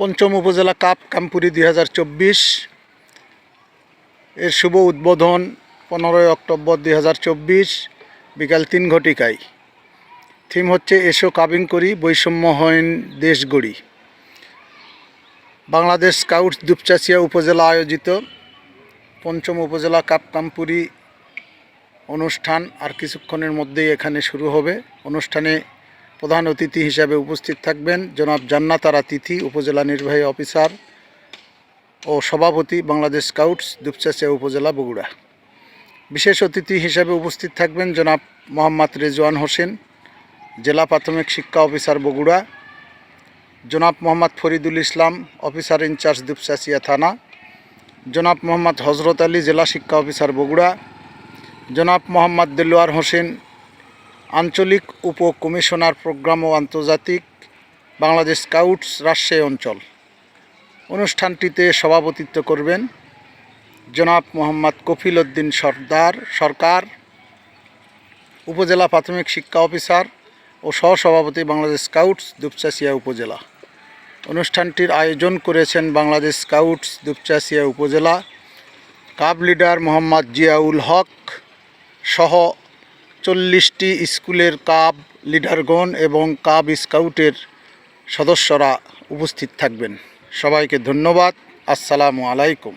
পঞ্চম উপজেলা কাপ কামপুরি দুই হাজার চব্বিশ। এর শুভ উদ্বোধন পনেরোই অক্টোবর দুই হাজার চব্বিশ, বিকাল তিন ঘটিকায়। থিম হচ্ছে এসো কাবিং করি, বৈষম্যহীন দেশ গড়ি। বাংলাদেশ স্কাউটস দুপচাচিয়া উপজেলা আয়োজিত পঞ্চম উপজেলা কাপ কামপুরি অনুষ্ঠান আর কিছুক্ষণের মধ্যেই এখানে শুরু হবে। অনুষ্ঠানে প্রধান অতিথি হিসাবে উপস্থিত থাকবেন জনাব জান্নাতারা তিথি, উপজেলা নির্বাহী অফিসার ও সভাপতি, বাংলাদেশ স্কাউটস দুপচাচিয়া উপজেলা বগুড়া। বিশেষ অতিথি হিসাবে উপস্থিত থাকবেন জনাব মোহাম্মদ রেজওয়ান হোসেন, জেলা প্রাথমিক শিক্ষা অফিসার বগুড়া, জনাব Mohammad Faridul Islam, officer in charge Dupchanchia থানা, জনাব মোহাম্মদ হজরত আলী, জেলা শিক্ষা অফিসার বগুড়া, জনাব মোহাম্মদ দেলোয়ার হোসেন আঞ্চলিক উপ কমিশনার প্রোগ্রাম ও আন্তর্জাতিক বাংলাদেশ স্কাউটস রাজশাহী অঞ্চল। অনুষ্ঠানটিতে সভাপতিত্ব করবেন জনাব মোহাম্মদ কফিল উদ্দিন সর্দার সরকার, উপজেলা প্রাথমিক শিক্ষা অফিসার ও সহসভাপতি বাংলাদেশ স্কাউটস দুপচাচিয়া উপজেলা। অনুষ্ঠানটির আয়োজন করেছেন Bangladesh scouts Dupchanchia upazila. Cub leader Mohammad Ziaul Haque সহ চল্লিশটি স্কুলের কাব লিডারগণ এবং কাব স্কাউটের সদস্যরা উপস্থিত থাকবেন। সবাইকে ধন্যবাদ। আসসালামু আলাইকুম।